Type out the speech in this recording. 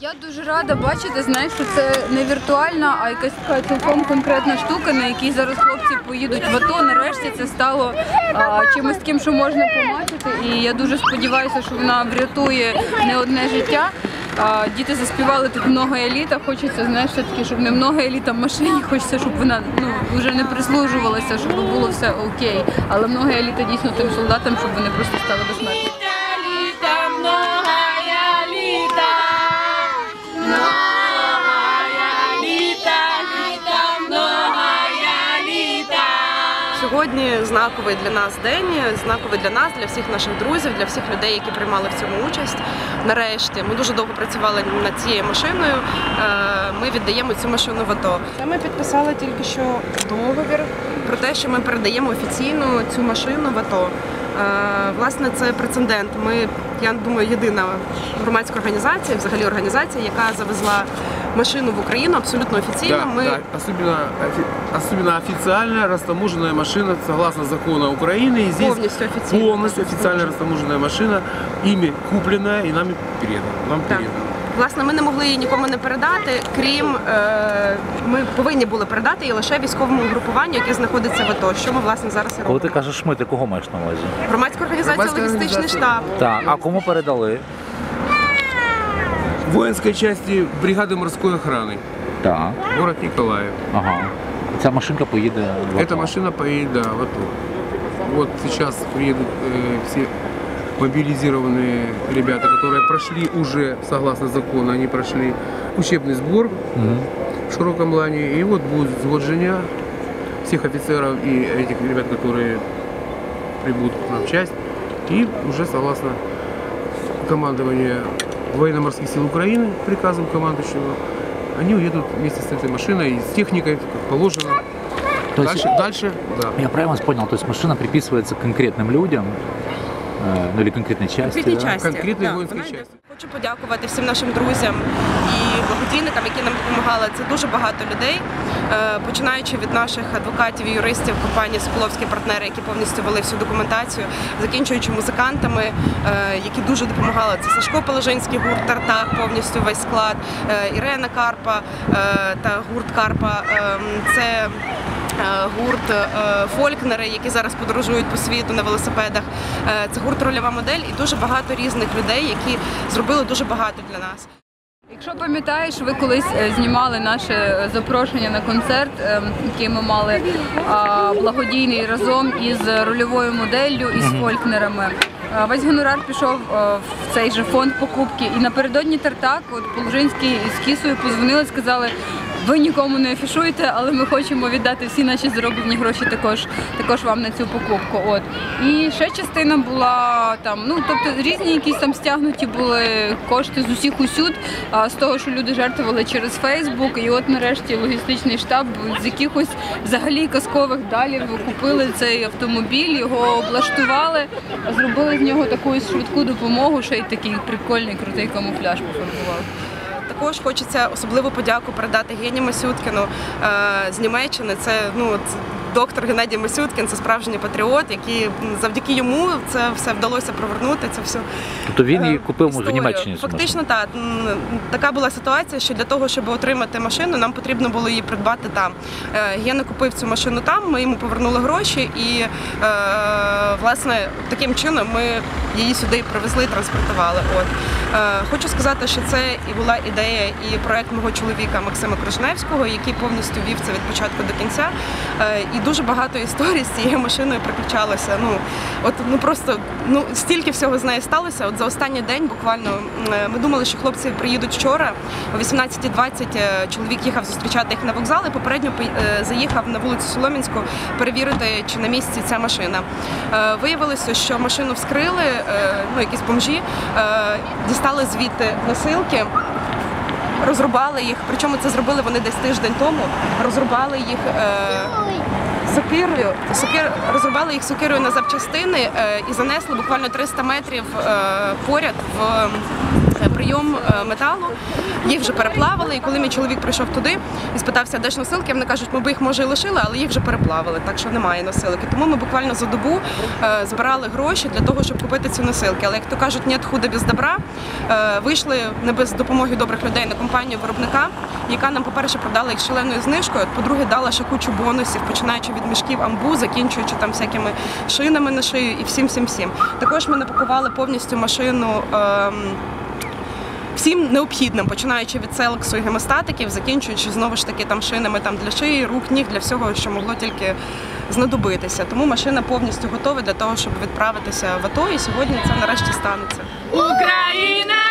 Я дуже рада бачити, знаєш, що це не віртуальна, а якась така цілком конкретна штука, на якій зараз хлопці поїдуть в АТО. Нарешті це стало а, чимось таким, що можна побачити. І я дуже сподіваюся, що вона врятує не одне життя. А, діти заспівали тут много еліта. Хочеться, знаєш, все таки, щоб не много еліта в машині. Хочеться, щоб вона ну вже не прислужувалася, щоб було все окей. Але много еліта дійсно тим солдатам, щоб вони просто стали безсмертними. Сьогодні знаковий для нас день, знаковий для нас, для всіх наших друзів, для всіх людей, які приймали в цьому участь. Нарешті ми дуже довго працювали над цією машиною. Е, Ми віддаємо цю машину в АТО. Ми підписали тільки що договір про те, що ми передаємо офіційно цю машину в АТО. Е, Власне, це прецедент. Ми, я думаю, єдина громадська організація, взагалі організація, яка завезла машину в Україну абсолютно офіційно. Да, Ми да, особенно, офи- особенно официальная растаможенная машина, согласно закону Украины. И здесь Полностью официально. полностью официально растаможенная машина, ими купленная и нами передана. Нам Так. передана. Власне, ми не могли її нікому не передати, крім е, ми повинні були передати її лише військовому угрупуванню, яке знаходиться в АТО. Що ми власне зараз і Коли ти кажеш ми, ти кого маєш на увазі? Громадська організація Громадська логістичний організація. штаб. Так, а кому передали? Воинской части бригады морской охраны, Так. город Николаев. Ага. Ця машинка поїде в Эта машина поедет да, в АТО. Вот сейчас приедут э, все мобилизированные ребята, которые прошли уже, согласно закону, они прошли учебный сбор Мгм. в широком плане. И вот будет сгодження всех офицеров и этих ребят, которые прибудут к нам в часть. И уже согласно командования военно-морских сил Украины, приказом командующего, они уедут вместе с этой машиной и с техникой, как положено. То есть- Дальше, дальше, да. Я правильно понял, то есть машина приписывается конкретным людям, ну или конкретной части, Конкретній да? часті. Конкретної Да, йде. часті. Хочу подякувати всім нашим друзям і благодійникам, які нам допомагали. Це дуже багато людей, Е, починаючи від наших адвокатів і юристів компанії Соколовські партнери, які повністю вели всю документацію, закінчуючи музикантами, е, які дуже допомагали. Це Сашко Положинський, гурт Тартак, повністю весь склад, е, Ірена Карпа е, та гурт Карпа. Ем, Це Е, гурт е, фолькнери, які зараз подорожують по світу на велосипедах. Е, Це гурт рольова модель і дуже багато різних людей, які зробили дуже багато для нас. Якщо пам'ятаєш, ви колись е, знімали наше е, запрошення на концерт, е, який ми мали благодійний разом із рольовою моделлю і з фолькнерами. Е, Весь гонорар пішов е, в цей же фонд покупки. І напередодні Тартак, от Положинський із Кісою позвонили, сказали. Ви нікому не афішуєте, але ми хочемо віддати всі наші зароблені гроші також, також вам на цю покупку. От і ще частина була там, ну тобто різні якісь там стягнуті були кошти з усіх усюд, а з того, що люди жертвували через Фейсбук. І от нарешті логістичний штаб з якихось взагалі казкових далів купили цей автомобіль, його облаштували, зробили з нього таку швидку допомогу, ще й такий прикольний крутий камуфляж пофарбували. Також хочеться особливу подяку передати Гені Масюткіну е, з Німеччини. Це ну доктор Геннадій Масюткін, це справжній патріот, який завдяки йому це все вдалося провернути. Це все Тобто він її е, купив може в. Німеччині. Фактично, так така була ситуація, що для того, щоб отримати машину, нам потрібно було її придбати там. Е, Гена купив цю машину там. Ми йому повернули гроші, і е, власне таким чином ми її сюди привезли, транспортували. От хочу сказати, що це і була ідея і проект мого чоловіка Максима Крижневського, який повністю вів це від початку до кінця. І дуже багато історій з цією машиною приключалося. Ну от ну просто ну стільки всього з нею сталося. От за останній день буквально е, ми думали, що хлопці приїдуть вчора. О 18.20 е, чоловік їхав зустрічати їх на вокзал і попередньо е, заїхав на вулицю Соломінську перевірити, чи на місці ця машина. Виявилося, що машину вскрили, ну якісь бомжі, дістали звідти носилки. Розрубали їх, причому це зробили вони десь тиждень тому. Розрубали їх е, сокирою, сокир, розрубали їх сокирою на запчастини е, і занесли буквально 300 метрів е, поряд в прийом е, металу. Їх вже переплавили. І коли мій чоловік прийшов туди і спитався, де ж носилки, вони кажуть, ми би їх може і лишили, але їх вже переплавили, так що немає носилок. І тому ми буквально за добу е, збирали гроші для того, щоб купити ці носилки. Але як то кажуть, нет худа без добра. Е, Вийшли не без допомоги добрих людей на компанію виробника, яка нам, по-перше, продала їх шаленою знижкою. По-друге, дала ще кучу бонусів, починаючи від мішків амбу, закінчуючи там всякими шинами на шию і всім всім всім. Також ми напакували повністю машину. ем, Всім необхідним, починаючи від селексу і гемостатиків, закінчуючи знову ж таки там шинами там для шиї, рук, ніг, для всього, що могло тільки знадобитися. Тому машина повністю готова для того, щоб відправитися в АТО. І сьогодні це нарешті станеться. Україна